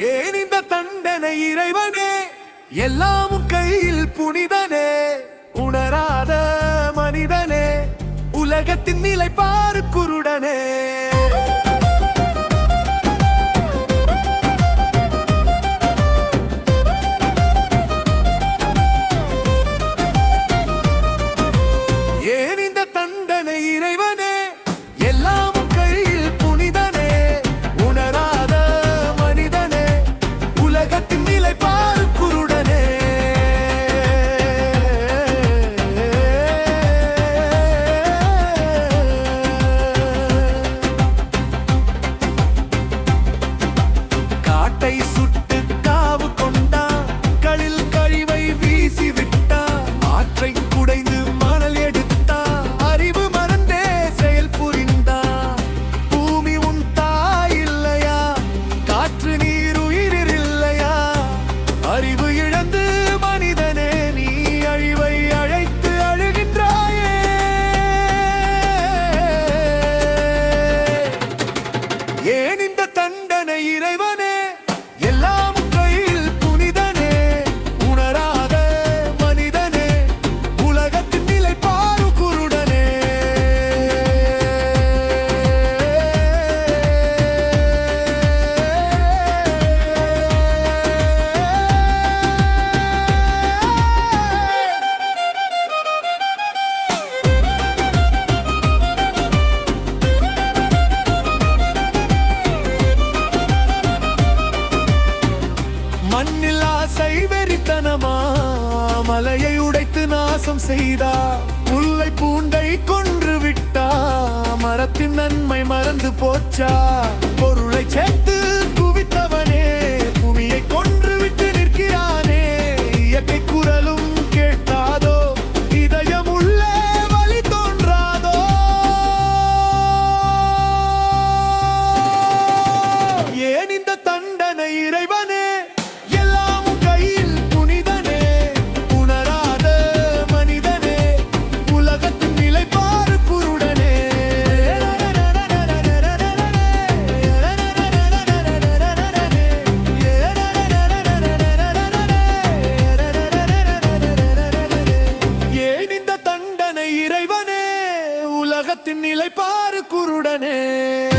ஏன் இந்த தண்டனை இறைவனே? எல்லாம் கையில் புனிதனே. உணராத மனிதனே. உலகத்தின் நிலைப்பாறு குருட மலையை உடைத்து நாசம் செய்தா? புல்லை பூண்டை கொன்று விட்டா? மரத்தின் நன்மை மறந்து போச்சா? பொருளை சேர்த்து yeah.